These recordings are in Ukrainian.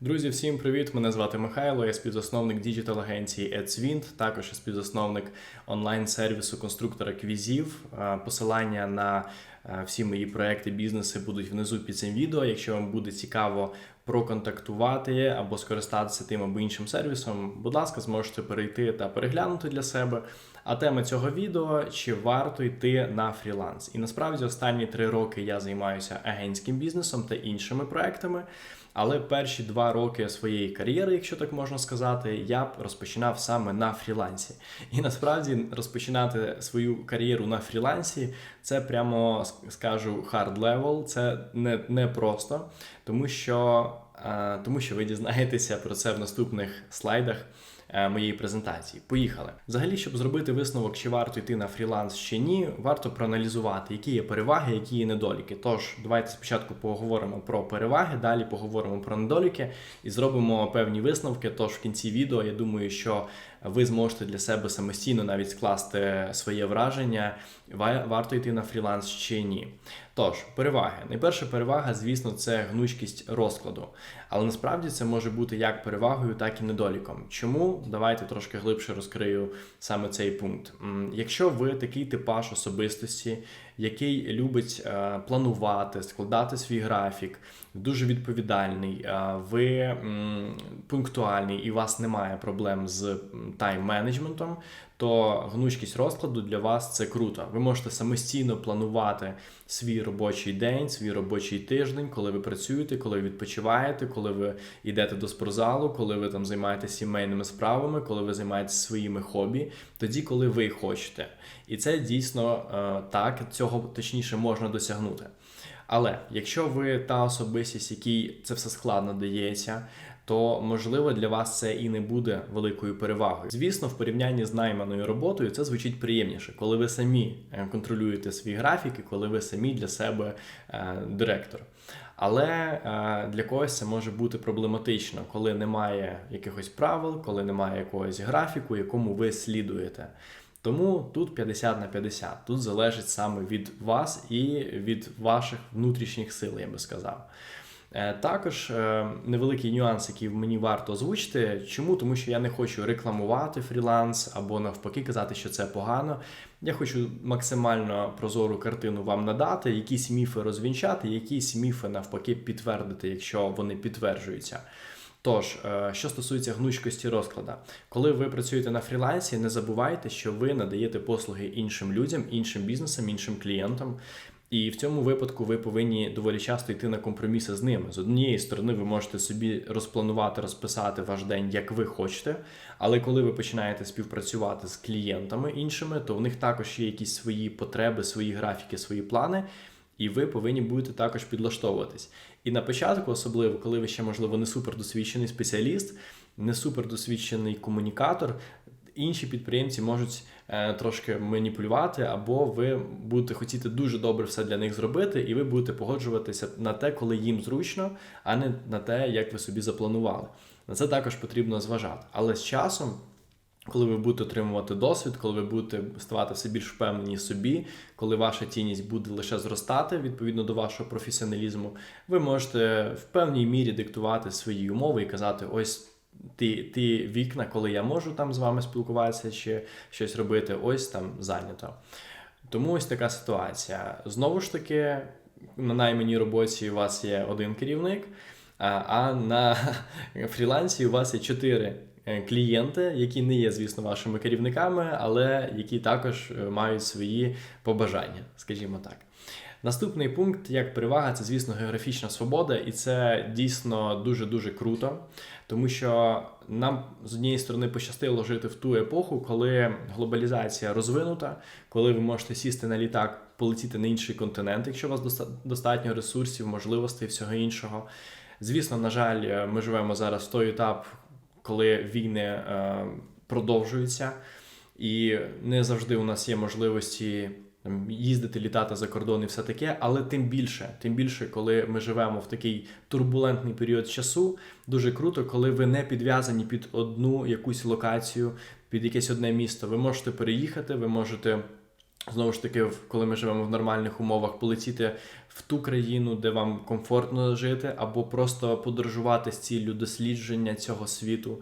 Друзі, всім привіт! Мене звати Михайло. Я співзасновник діджитал-агенції AdsWind, також я співзасновник онлайн-сервісу конструктора квізів. Посилання на е, всі мої проекти, бізнеси будуть внизу під цим відео. Якщо вам буде цікаво проконтактувати або скористатися тим або іншим сервісом, будь ласка, зможете перейти та переглянути для себе. А тема цього відео чи варто йти на фріланс? І насправді останні три роки я займаюся агентським бізнесом та іншими проектами. Але перші два роки своєї кар'єри, якщо так можна сказати, я б розпочинав саме на фрілансі. І насправді розпочинати свою кар'єру на фрілансі це прямо скажу hard level, це не, не просто, тому що, тому що ви дізнаєтеся про це в наступних слайдах. е, Моєї презентації. Поїхали. Взагалі, щоб зробити висновок, чи варто йти на фріланс чи ні, варто проаналізувати, які є переваги, які є недоліки. Тож, давайте спочатку поговоримо про переваги, далі поговоримо про недоліки і зробимо певні висновки. Тож в кінці відео я думаю, що ви зможете для себе самостійно навіть скласти своє враження, варто йти на фріланс чи ні. Тож, переваги. Найперша перевага, звісно, це гнучкість розкладу. Але насправді це може бути як перевагою, так і недоліком. Чому? Давайте трошки глибше розкрию саме цей пункт. Якщо ви такий типаж особистості, який любить е, планувати, складати свій графік, дуже відповідальний, ви пунктуальний і у вас немає проблем з тайм-менеджментом, то гнучкість розкладу для вас це круто. Ви можете самостійно планувати свій робочий день, свій робочий тиждень, коли ви працюєте, коли ви відпочиваєте, коли ви йдете до спортзалу, коли ви там займаєтеся сімейними справами, коли ви займаєтеся своїми хобі, тоді, коли ви хочете. І це дійсно е, так, цього точніше можна досягнути. Але якщо ви та особистість, якій це все складно дається, то можливо для вас це і не буде великою перевагою. Звісно, в порівнянні з найманою роботою це звучить приємніше, коли ви самі е, контролюєте свій графік і коли ви самі для себе е, директор. Але е, для когось це може бути проблематично, коли немає якихось правил, коли немає якогось графіку, якому ви слідуєте. Тому тут 50 на 50. Тут залежить саме від вас і від ваших внутрішніх сил, я би сказав. Е, Також е, невеликий нюанс, який мені варто озвучити. Чому? Тому що я не хочу рекламувати фріланс або навпаки казати, що це погано. Я хочу максимально прозору картину вам надати, якісь міфи розвінчати, якісь міфи навпаки підтвердити, якщо вони підтверджуються. Тож, е, що стосується гнучкості розклада, коли ви працюєте на фрілансі, не забувайте, що ви надаєте послуги іншим людям, іншим бізнесам, іншим клієнтам. І в цьому випадку ви повинні доволі часто йти на компроміси з ними. З однієї сторони, ви можете собі розпланувати, розписати ваш день, як ви хочете. Але коли ви починаєте співпрацювати з клієнтами іншими, то в них також є якісь свої потреби, свої графіки, свої плани. І ви повинні будете також підлаштовуватись. І на початку, особливо, коли ви ще, можливо, не супердосвідчений спеціаліст, не супердосвідчений комунікатор, інші підприємці можуть е, трошки маніпулювати, або ви будете хотіти дуже добре все для них зробити, і ви будете погоджуватися на те, коли їм зручно, а не на те, як ви собі запланували. На це також потрібно зважати. Але з часом. Коли ви будете отримувати досвід, коли ви будете ставати все більш впевнені собі, коли ваша цінність буде лише зростати відповідно до вашого професіоналізму, ви можете в певній мірі диктувати свої умови і казати: ось ті, ті вікна, коли я можу там з вами спілкуватися чи щось робити, ось там зайнято. Тому ось така ситуація. Знову ж таки, на найманій роботі у вас є один керівник, а- на фрілансі у вас є чотири клієнти, які не є, звісно, вашими керівниками, але які також е, мають свої побажання, скажімо так. Наступний пункт як перевага, це, звісно, географічна свобода, і це дійсно дуже-дуже круто, тому що нам з однієї сторони пощастило жити в ту епоху, коли глобалізація розвинута, коли ви можете сісти на літак, полетіти на інший континент, якщо у вас доста- достатньо ресурсів, можливостей, всього іншого. Звісно, на жаль, е, ми живемо зараз в той етап, коли війни е, продовжуються, і не завжди у нас є можливості їздити, літати за кордон і все таке, але тим більше, тим більше, коли ми живемо в такий турбулентний період часу, дуже круто, коли ви не підв'язані під одну якусь локацію, під якесь одне місто. Ви можете переїхати, ви можете Знову ж таки, коли ми живемо в нормальних умовах, полетіти в ту країну, де вам комфортно жити, або просто подорожувати з ціллю дослідження цього світу.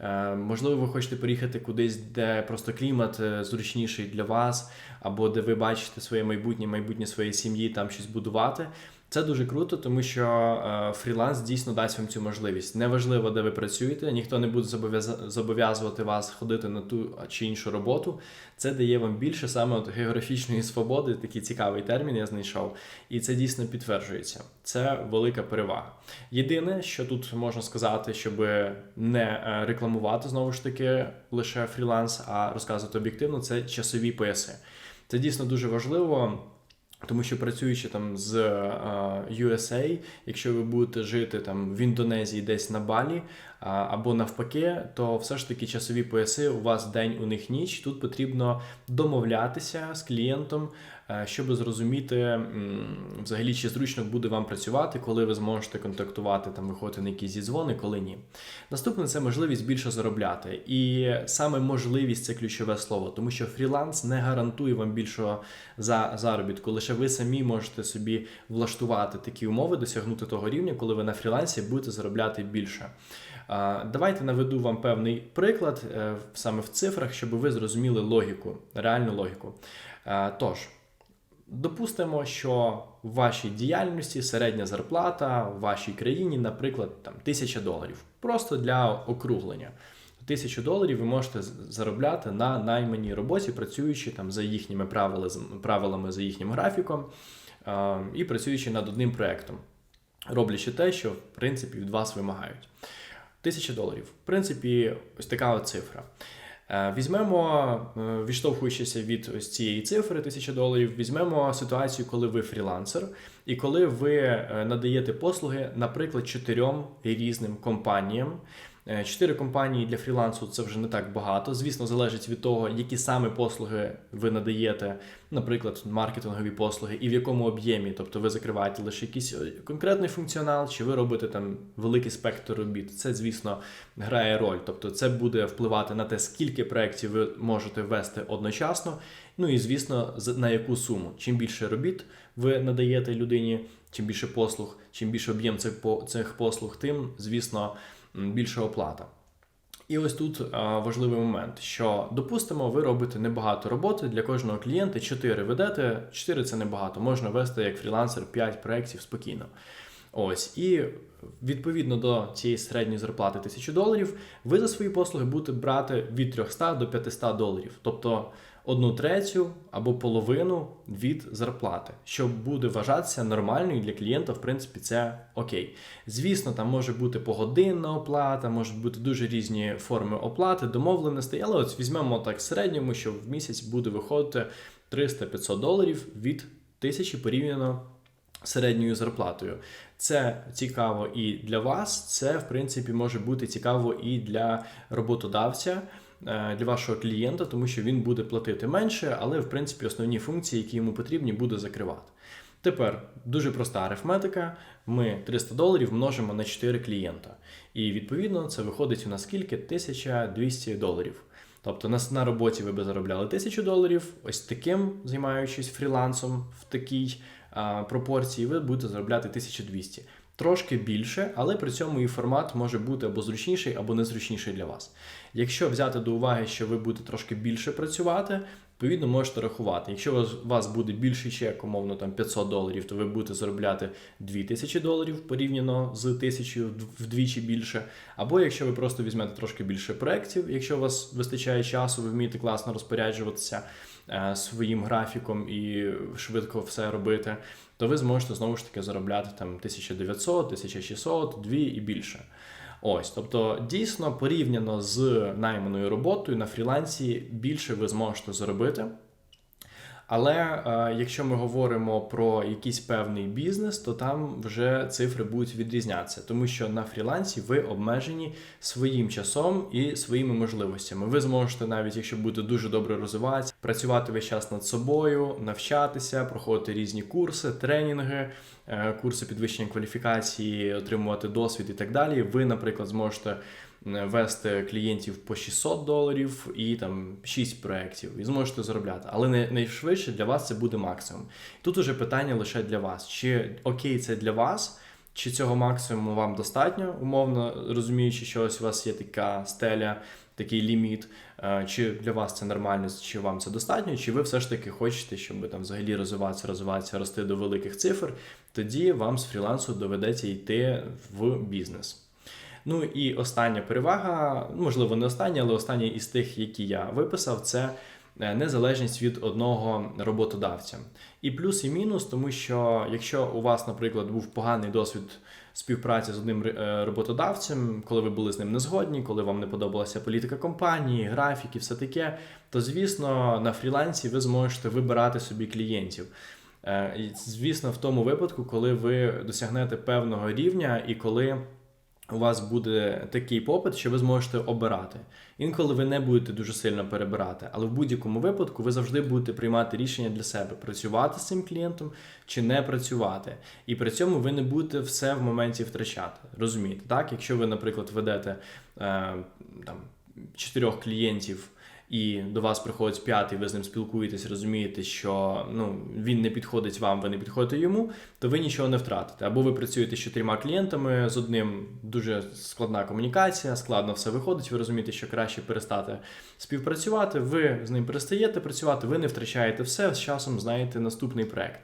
Е, Можливо, ви хочете поїхати кудись, де просто клімат е, зручніший для вас, або де ви бачите своє майбутнє, майбутнє своєї сім'ї, там щось будувати. Це дуже круто, тому що е, фріланс дійсно дасть вам цю можливість. Неважливо, де ви працюєте, ніхто не буде зобов'яз- зобов'язувати вас ходити на ту чи іншу роботу. Це дає вам більше саме от географічної свободи, такий цікавий термін я знайшов, і це дійсно підтверджується. Це велика перевага. Єдине, що тут можна сказати, щоб не е, рекламувати знову ж таки лише фріланс, а розказувати об'єктивно, це часові пояси. Це дійсно дуже важливо. Тому що працюючи там з е, USA, якщо ви будете жити там в Індонезії десь на Балі або навпаки, то все ж таки часові пояси у вас день, у них ніч. Тут потрібно домовлятися з клієнтом, е, щоб зрозуміти взагалі, чи зручно буде вам працювати, коли ви зможете контактувати, там виходити на якісь зідзвони, коли ні. Наступне це можливість більше заробляти. І саме можливість це ключове слово, тому що фріланс не гарантує вам більшого за заробітку. Лише ви самі можете собі влаштувати такі умови, досягнути того рівня, коли ви на фрілансі будете заробляти більше. Давайте наведу вам певний приклад е, саме в цифрах, щоб ви зрозуміли логіку, реальну логіку. Тож, допустимо, що в вашій діяльності середня зарплата в вашій країні, наприклад, там тисяча доларів, просто для округлення. Тисячу доларів ви можете заробляти на найманій роботі, працюючи там за їхніми правилами, за їхнім графіком і працюючи над одним проектом, роблячи те, що в принципі від вас вимагають. Тисяча доларів. В принципі, ось така от цифра. Е, Візьмемо, е, відштовхуючися від ось цієї цифри тисяча доларів, візьмемо ситуацію, коли ви фрілансер, і коли ви е, надаєте послуги, наприклад, чотирьом різним компаніям. Е, Чотири компанії для фрілансу це вже не так багато. Звісно, залежить від того, які саме послуги ви надаєте, наприклад, маркетингові послуги, і в якому об'ємі. Тобто ви закриваєте лише якийсь е, конкретний функціонал, чи ви робите там великий спектр робіт. Це, звісно, грає роль. Тобто, це буде впливати на те, скільки проєктів ви можете ввести одночасно. Ну і звісно, на яку суму. Чим більше робіт ви надаєте людині, чим більше послуг, чим більше об'єм цих цих послуг, тим, звісно, більша оплата. І ось тут а, важливий момент, що допустимо, ви робите небагато роботи для кожного клієнта, 4 ведете, 4 це небагато, можна вести як фрілансер 5 проєктів спокійно. Ось, і відповідно до цієї середньої зарплати 1000 доларів, ви за свої послуги будете брати від 300 до 500 доларів, тобто одну третю або половину від зарплати, що буде вважатися нормальною для клієнта, в принципі, це окей. Звісно, там може бути погодинна оплата, можуть бути дуже різні форми оплати, домовленостей, але от візьмемо так середньому, що в місяць буде виходити 300-500 доларів від тисячі порівняно середньою зарплатою. Це цікаво і для вас, це в принципі може бути цікаво і для роботодавця. Е, Для вашого клієнта, тому що він буде платити менше, але в принципі основні функції, які йому потрібні, буде закривати. Тепер дуже проста арифметика. Ми 300 доларів множимо на 4 клієнта. І відповідно це виходить у нас скільки? 1200 доларів. Тобто на, на роботі ви би заробляли 1000 доларів, ось таким, займаючись фрілансом в такій а, пропорції, ви будете заробляти 1200. Трошки більше, але при цьому і формат може бути або зручніший, або незручніший для вас. Якщо взяти до уваги, що ви будете трошки більше працювати, відповідно можете рахувати. Якщо у вас- буде більший чек, умовно там 500 доларів, то ви будете заробляти 2000 доларів порівняно з 1000 вдвічі більше. Або якщо ви просто візьмете трошки більше проєктів, якщо у вас вистачає часу, ви вмієте класно розпоряджуватися е, своїм графіком і швидко все робити, то ви зможете знову ж таки заробляти там 1900, 1600, 2 і більше. Ось, тобто, дійсно, порівняно з найманою роботою на фрілансі більше ви зможете заробити. Але е, якщо ми говоримо про якийсь певний бізнес, то там вже цифри будуть відрізнятися, тому що на фрілансі ви обмежені своїм часом і своїми можливостями. Ви зможете навіть, якщо будете дуже добре розвиватися, працювати весь час над собою, навчатися, проходити різні курси, тренінги, е, курси підвищення кваліфікації, отримувати досвід і так далі. Ви, наприклад, зможете вести клієнтів по 600 доларів і там 6 проєктів, і зможете заробляти. Але найшвидше для вас це буде максимум. Тут уже питання лише для вас: чи окей, це для вас? Чи цього максимуму вам достатньо, умовно розуміючи, що ось у вас є така стеля, такий ліміт, е, чи для вас це нормально, чи вам це достатньо, чи ви все ж таки хочете, щоб там взагалі розвиватися, розвиватися, рости до великих цифр, тоді вам з фрілансу доведеться йти в бізнес. Ну і остання перевага, можливо, не остання, але остання із тих, які я виписав, це е, незалежність від одного роботодавця. І плюс і мінус, тому що якщо у вас, наприклад, був поганий досвід співпраці з одним е, роботодавцем, коли ви були з ним не згодні, коли вам не подобалася політика компанії, графіки, все таке, то звісно на фрілансі ви зможете вибирати собі клієнтів. Е, і, Звісно, в тому випадку, коли ви досягнете певного рівня і коли у вас буде такий попит, що ви зможете обирати. Інколи ви не будете дуже сильно перебирати, але в будь-якому випадку ви завжди будете приймати рішення для себе: працювати з цим клієнтом чи не працювати. І при цьому ви не будете все в моменті втрачати. Розумієте, так? Якщо ви, наприклад, ведете е, там чотирьох клієнтів і до вас приходить п'ятий, ви з ним спілкуєтесь, розумієте, що ну, він не підходить вам, ви не підходите йому, то ви нічого не втратите. Або ви працюєте з чотирма клієнтами, з одним дуже складна комунікація, складно все виходить, ви розумієте, що краще перестати співпрацювати, ви з ним перестаєте працювати, ви не втрачаєте все, з часом знаєте наступний проект.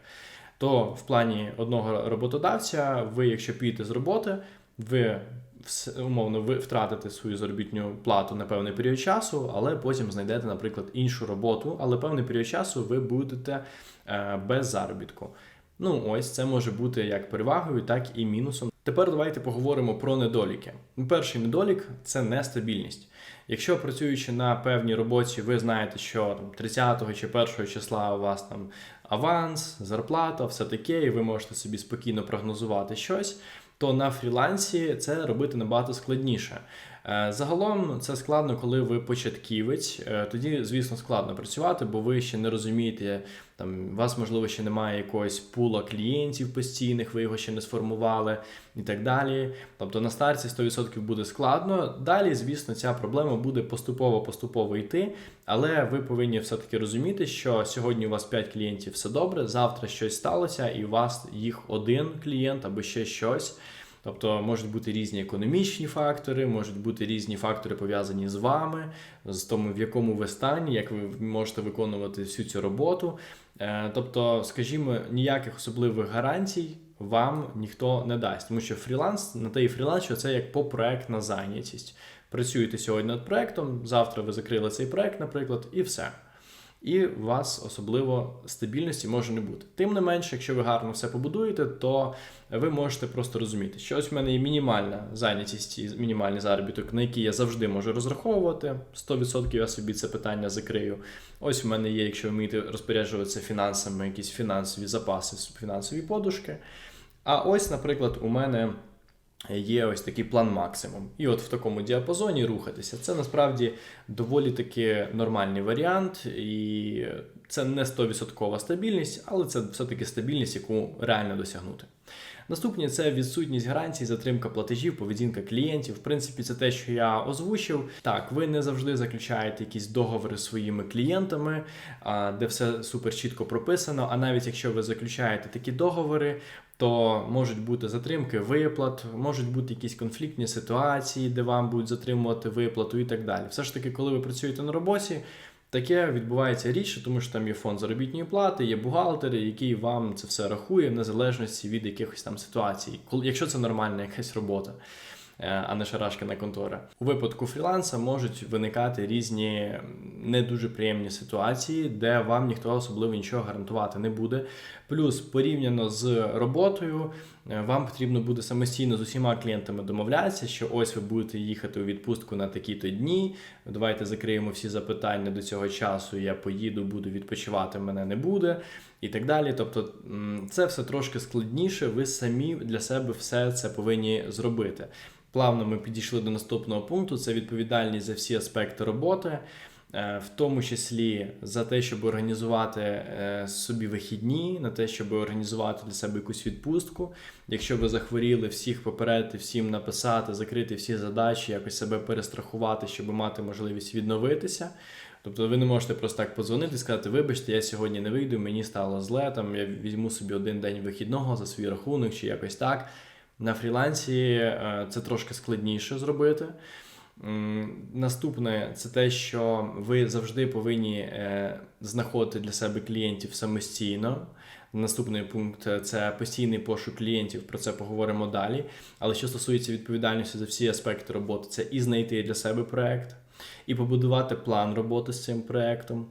То в плані одного роботодавця, ви, якщо підете з роботи, ви умовно ви втратите свою заробітну плату на певний період часу, але потім знайдете, наприклад, іншу роботу, але певний період часу ви будете е, без заробітку. Ну, ось це може бути як перевагою, так і мінусом. Тепер давайте поговоримо про недоліки. Перший недолік це нестабільність. Якщо працюючи на певній роботі, ви знаєте, що там 30 чи 1 числа у вас там аванс, зарплата, все таке, і ви можете собі спокійно прогнозувати щось то на фрілансі це робити набагато складніше. Е, загалом це складно, коли ви початківець. Е, тоді, звісно, складно працювати, бо ви ще не розумієте, там у вас, можливо, ще немає якогось пула клієнтів постійних, ви його ще не сформували і так далі. Тобто на старті 100% буде складно. Далі, звісно, ця проблема буде поступово-поступово йти, але ви повинні все-таки розуміти, що сьогодні у вас 5 клієнтів все добре, завтра щось сталося, і у вас їх один клієнт або ще щось. Тобто можуть бути різні економічні фактори, можуть бути різні фактори пов'язані з вами, з тому, в якому ви стані, як ви можете виконувати всю цю роботу. Е, тобто, скажімо, ніяких особливих гарантій вам ніхто не дасть, тому що фріланс на те і фріланс, що це як попроектна зайнятість. Працюєте сьогодні над проектом, завтра ви закрили цей проект, наприклад, і все і у вас особливо стабільності може не бути. Тим не менше, якщо ви гарно все побудуєте, то ви можете просто розуміти, що ось в мене є мінімальна зайнятість і мінімальний заробіток, на який я завжди можу розраховувати. 100% я собі це питання закрию. Ось в мене є, якщо ви вмієте розпоряджуватися фінансами, якісь фінансові запаси, фінансові подушки. А ось, наприклад, у мене є ось такий план максимум. І от в такому діапазоні рухатися. Це насправді доволі таки нормальний варіант, і це не 100% стабільність, але це все-таки стабільність, яку реально досягнути. Наступне це відсутність гарантій, затримка платежів, поведінка клієнтів. В принципі, це те, що я озвучив. Так, ви не завжди заключаєте якісь договори з своїми клієнтами, де все супер чітко прописано. А навіть якщо ви заключаєте такі договори, то можуть бути затримки виплат, можуть бути якісь конфліктні ситуації, де вам будуть затримувати виплату і так далі. Все ж таки, коли ви працюєте на роботі, таке відбувається рідше, тому що там є фонд заробітної плати, є бухгалтери, який вам це все рахує в незалежності від якихось там ситуацій, якщо це нормальна якась робота. Е, а не шарашкина контора. У випадку фріланса можуть виникати різні не дуже приємні ситуації, де вам ніхто особливо нічого гарантувати не буде. Плюс порівняно з роботою, вам потрібно буде самостійно з усіма клієнтами домовлятися, що ось ви будете їхати у відпустку на такі-то дні. Давайте закриємо всі запитання до цього часу. Я поїду, буду відпочивати, мене не буде. І так далі. Тобто це все трошки складніше, ви самі для себе все це повинні зробити. Плавно ми підійшли до наступного пункту: це відповідальність за всі аспекти роботи. Е, в тому числі за те, щоб організувати е, собі вихідні, на те, щоб організувати для себе якусь відпустку. Якщо ви захворіли, всіх попередити, всім написати, закрити всі задачі, якось себе перестрахувати, щоб мати можливість відновитися. Тобто ви не можете просто так подзвонити і сказати, вибачте, я сьогодні не вийду, мені стало зле, там я візьму собі один день вихідного за свій рахунок чи якось так. На фрілансі е, це трошки складніше зробити. Наступне це те, що ви завжди повинні е, знаходити для себе клієнтів самостійно. Наступний пункт це постійний пошук клієнтів. Про це поговоримо далі. Але що стосується відповідальності за всі аспекти роботи, це і знайти для себе проект, і побудувати план роботи з цим проектом,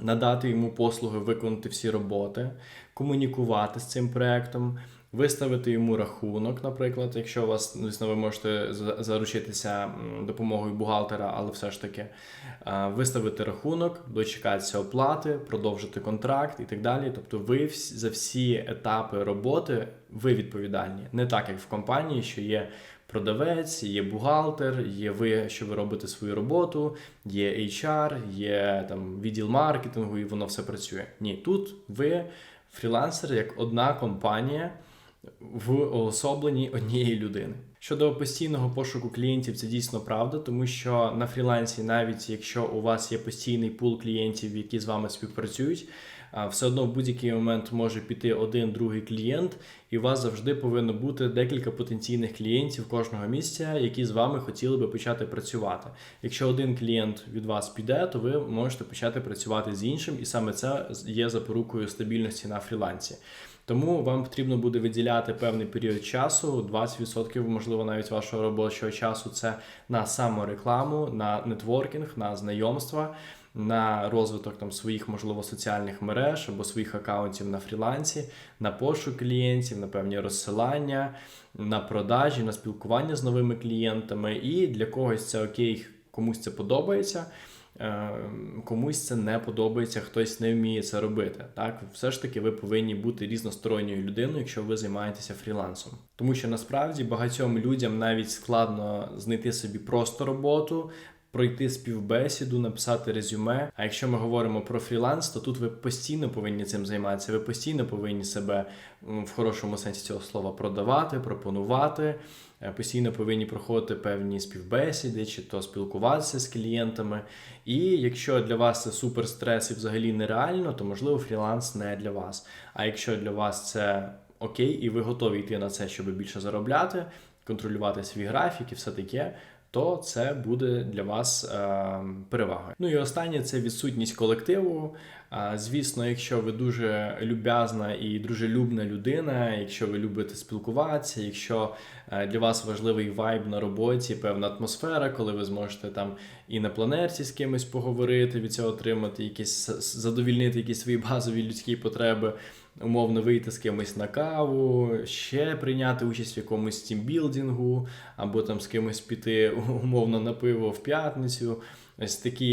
надати йому послуги, виконати всі роботи, комунікувати з цим проектом, виставити йому рахунок, наприклад, якщо у вас, звісно, ви можете заручитися допомогою бухгалтера, але все ж таки виставити рахунок, дочекатися оплати, продовжити контракт і так далі. Тобто, ви за всі етапи роботи ви відповідальні, не так як в компанії, що є. Продавець, є бухгалтер, є ви, що ви робите свою роботу, є HR, є там відділ маркетингу, і воно все працює. Ні, тут ви фрілансер як одна компанія в уособленні однієї людини. Щодо постійного пошуку клієнтів, це дійсно правда, тому що на фрілансі, навіть якщо у вас є постійний пул клієнтів, які з вами співпрацюють, все одно в будь-який момент може піти один другий клієнт, і у вас завжди повинно бути декілька потенційних клієнтів кожного місця, які з вами хотіли би почати працювати. Якщо один клієнт від вас піде, то ви можете почати працювати з іншим, і саме це є запорукою стабільності на фрілансі. Тому вам потрібно буде виділяти певний період часу, 20%, можливо, навіть вашого робочого часу, це на саморекламу, на нетворкінг, на знайомства, на розвиток там своїх, можливо, соціальних мереж або своїх акаунтів на фрілансі, на пошук клієнтів, на певні розсилання, на продажі, на спілкування з новими клієнтами. І для когось це окей, комусь це подобається. Е, Комусь це не подобається, хтось не вміє це робити. Так, все ж таки, ви повинні бути різносторонньою людиною, якщо ви займаєтеся фрілансом. Тому що насправді багатьом людям навіть складно знайти собі просто роботу, пройти співбесіду, написати резюме. А якщо ми говоримо про фріланс, то тут ви постійно повинні цим займатися. Ви постійно повинні себе в хорошому сенсі цього слова продавати, пропонувати. Е, Постійно повинні проходити певні співбесіди, чи то спілкуватися з клієнтами. І якщо для вас це супер стрес і взагалі нереально, то можливо фріланс не для вас. А якщо для вас це окей, і ви готові йти на це, щоб більше заробляти, контролювати свій графік і все таке, то це буде для вас е, перевагою. Ну і останнє це відсутність колективу. Звісно, якщо ви дуже люб'язна і дружелюбна людина, якщо ви любите спілкуватися, якщо е, для вас важливий вайб на роботі, певна атмосфера, коли ви зможете там і на планерці з кимось поговорити, від цього отримати якісь задовільнити якісь свої базові людські потреби, умовно вийти з кимось на каву, ще прийняти участь в якомусь тімбілдингу, або там з кимось піти умовно на пиво в п'ятницю. Ось такі,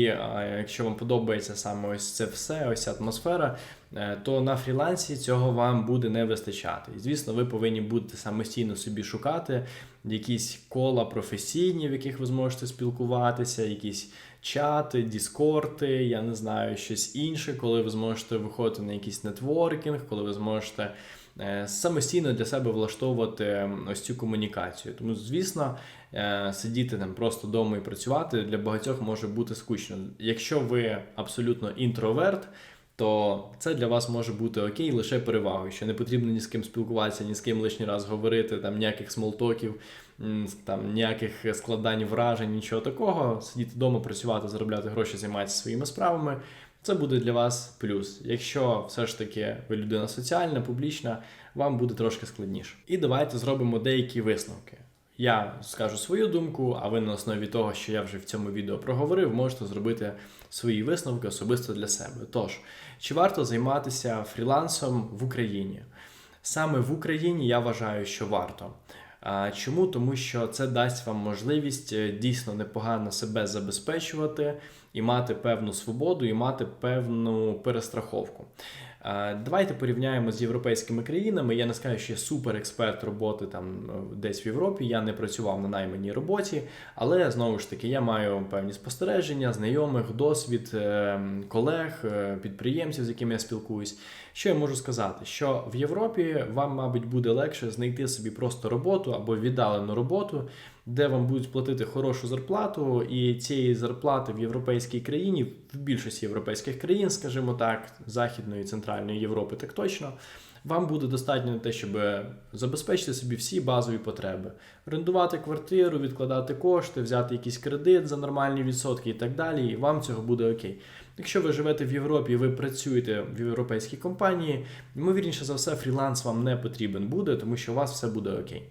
якщо вам подобається саме ось це все, ось атмосфера, е, то на фрілансі цього вам буде не вистачати. І звісно, ви повинні будете самостійно собі шукати якісь кола професійні, в яких ви зможете спілкуватися, якісь чати, діскорти, я не знаю, щось інше, коли ви зможете виходити на якийсь нетворкінг, коли ви зможете самостійно для себе влаштовувати ось цю комунікацію. Тому, звісно, е, сидіти там просто вдома і працювати для багатьох може бути скучно. Якщо ви абсолютно інтроверт, то це для вас може бути окей лише перевагою, що не потрібно ні з ким спілкуватися, ні з ким лишній раз говорити, там ніяких смолтоків, там ніяких складань вражень, нічого такого. Сидіти вдома, працювати, заробляти гроші, займатися своїми справами. Це буде для вас плюс. Якщо все ж таки ви людина соціальна, публічна, вам буде трошки складніше. І давайте зробимо деякі висновки. Я скажу свою думку, а ви на основі того, що я вже в цьому відео проговорив, можете зробити свої висновки особисто для себе. Тож, чи варто займатися фрілансом в Україні? Саме в Україні я вважаю, що варто. Чому? Тому що це дасть вам можливість е, дійсно непогано себе забезпечувати і мати певну свободу, і мати певну перестраховку. Давайте порівняємо з європейськими країнами. Я не скажу, що я супер експерт роботи там е, десь в Європі. Я не працював на найманій роботі, але знову ж таки я маю певні спостереження, знайомих, досвід е, колег, е, підприємців, з якими я спілкуюсь. Що я можу сказати? Що в Європі вам, мабуть, буде легше знайти собі просто роботу або віддалену роботу, де вам будуть платити хорошу зарплату, і цієї зарплати в європейській країні, в більшості європейських країн, скажімо так, Західної і Центральної Європи, так точно. Вам буде достатньо на те, щоб забезпечити собі всі базові потреби: орендувати квартиру, відкладати кошти, взяти якийсь кредит за нормальні відсотки і так далі. І вам цього буде окей. Якщо ви живете в Європі ви працюєте в європейській компанії, ймовірніше за все, фріланс вам не потрібен буде, тому що у вас все буде окей.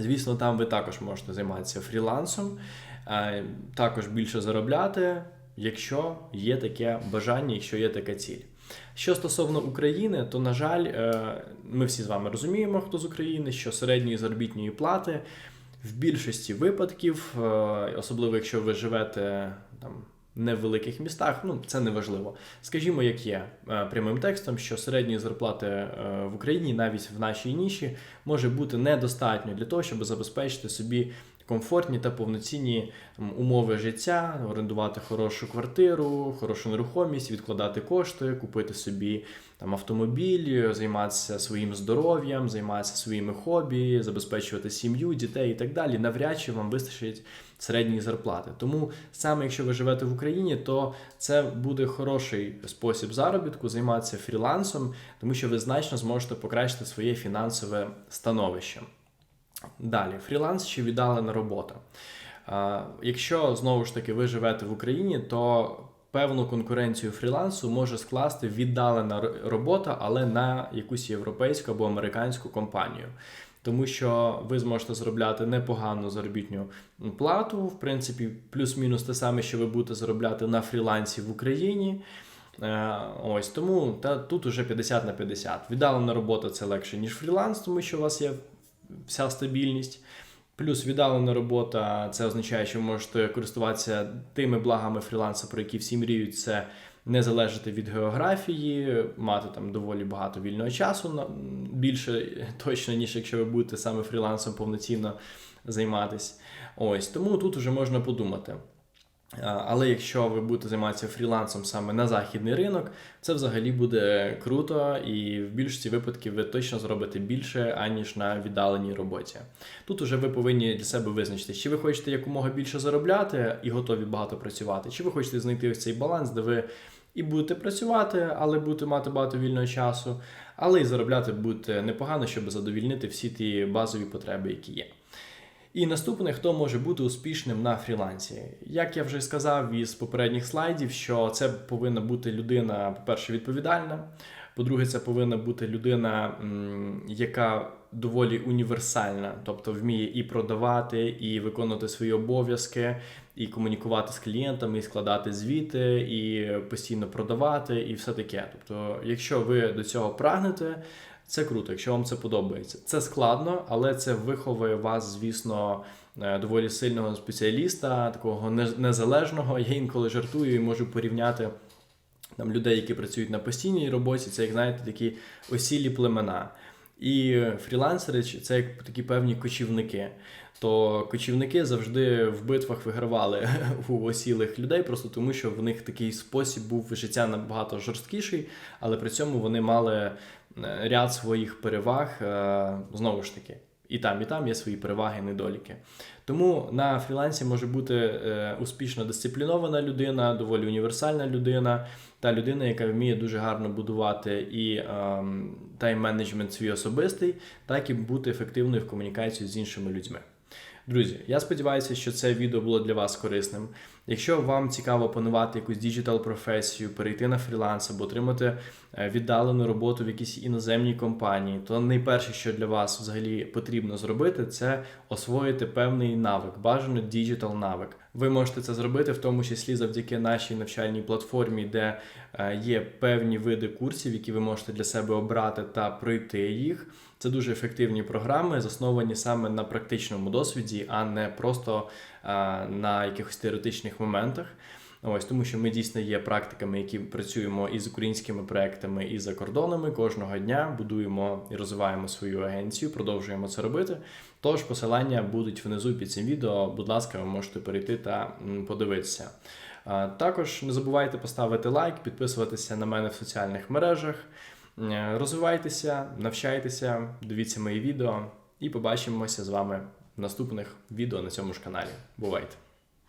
Звісно, там ви також можете займатися фрілансом, е, також більше заробляти, якщо є таке бажання, якщо є така ціль. Що стосовно України, то, на жаль, е, ми всі з вами розуміємо, хто з України, що середньої заробітної плати в більшості випадків, е, особливо якщо ви живете там. Не в великих містах, ну це не важливо. Скажімо, як є е, прямим текстом, що середньої зарплати е, в Україні, навіть в нашій ніші, може бути недостатньо для того, щоб забезпечити собі комфортні та повноцінні умови життя, орендувати хорошу квартиру, хорошу нерухомість, відкладати кошти, купити собі там автомобіль, займатися своїм здоров'ям, займатися своїми хобі, забезпечувати сім'ю, дітей і так далі. Навряд чи вам вистачить середньої зарплати. Тому саме якщо ви живете в Україні, то це буде хороший спосіб заробітку займатися фрілансом, тому що ви значно зможете покращити своє фінансове становище. Далі, фріланс чи віддалена робота. Якщо знову ж таки ви живете в Україні, то певну конкуренцію фрілансу може скласти віддалена робота, але на якусь європейську або американську компанію. Тому що ви зможете заробляти непогану заробітну плату, в принципі, плюс-мінус те саме, що ви будете заробляти на фрілансі в Україні. Е, Ось тому та тут уже 50 на 50. Віддалена робота це легше, ніж фріланс, тому що у вас є вся стабільність. Плюс віддалена робота це означає, що ви можете користуватися тими благами фрілансу, про які всі мріють. Це не залежати від географії, мати там доволі багато вільного часу більше точно, ніж якщо ви будете саме фрілансом повноцінно займатися. Ось тому тут вже можна подумати. А, Але якщо ви будете займатися фрілансом саме на західний ринок, це взагалі буде круто, і в більшості випадків ви точно зробите більше, аніж на віддаленій роботі. Тут уже ви повинні для себе визначити, чи ви хочете якомога більше заробляти і готові багато працювати, чи ви хочете знайти ось цей баланс, де ви і будете працювати, але будете мати багато вільного часу, але і заробляти будете непогано, щоб задовільнити всі ті базові потреби, які є. І наступне, хто може бути успішним на фрілансі. Як я вже сказав із попередніх слайдів, що це повинна бути людина, по-перше, відповідальна. По-друге, це повинна бути людина, яка доволі універсальна, тобто вміє і продавати, і виконувати свої обов'язки, і комунікувати з клієнтами, і складати звіти, і постійно продавати, і все таке. Тобто, якщо ви до цього прагнете, це круто, якщо вам це подобається. Це складно, але це виховує вас, звісно, е, доволі сильного спеціаліста, такого незалежного. Я інколи жартую і можу порівняти там людей, які працюють на постійній роботі. Це як знаєте, такі осілі племена. І фрілансери це як такі певні кочівники. То кочівники завжди в битвах вигравали у осілих людей, просто тому що в них такий спосіб був життя набагато жорсткіший, але при цьому вони мали ряд своїх переваг е, знову ж таки. І там, і там є свої переваги недоліки. Тому на фрілансі може бути е, успішно дисциплінована людина, доволі універсальна людина, та людина, яка вміє дуже гарно будувати і ем, тайм-менеджмент свій особистий, так і бути ефективною в комунікації з іншими людьми. Друзі, я сподіваюся, що це відео було для вас корисним. Якщо вам цікаво опанувати якусь діджитал професію, перейти на фріланс або отримати е, віддалену роботу в якійсь іноземній компанії, то найперше, що для вас взагалі потрібно зробити, це освоїти певний навик, бажано діджитал навик. Ви можете це зробити в тому числі завдяки нашій навчальній платформі, де е, є певні види курсів, які ви можете для себе обрати та пройти їх. Це дуже ефективні програми, засновані саме на практичному досвіді, а не просто на якихось теоретичних моментах. Ось тому, що ми дійсно є практиками, які працюємо і з українськими проектами, і за кордонами кожного дня будуємо і розвиваємо свою агенцію, продовжуємо це робити. Тож посилання будуть внизу під цим відео. Будь ласка, ви можете перейти та подивитися. Також не забувайте поставити лайк, підписуватися на мене в соціальних мережах. Е, Розвивайтеся, навчайтеся, дивіться мої відео і побачимося з вами наступних відео на цьому ж каналі. Бувайте!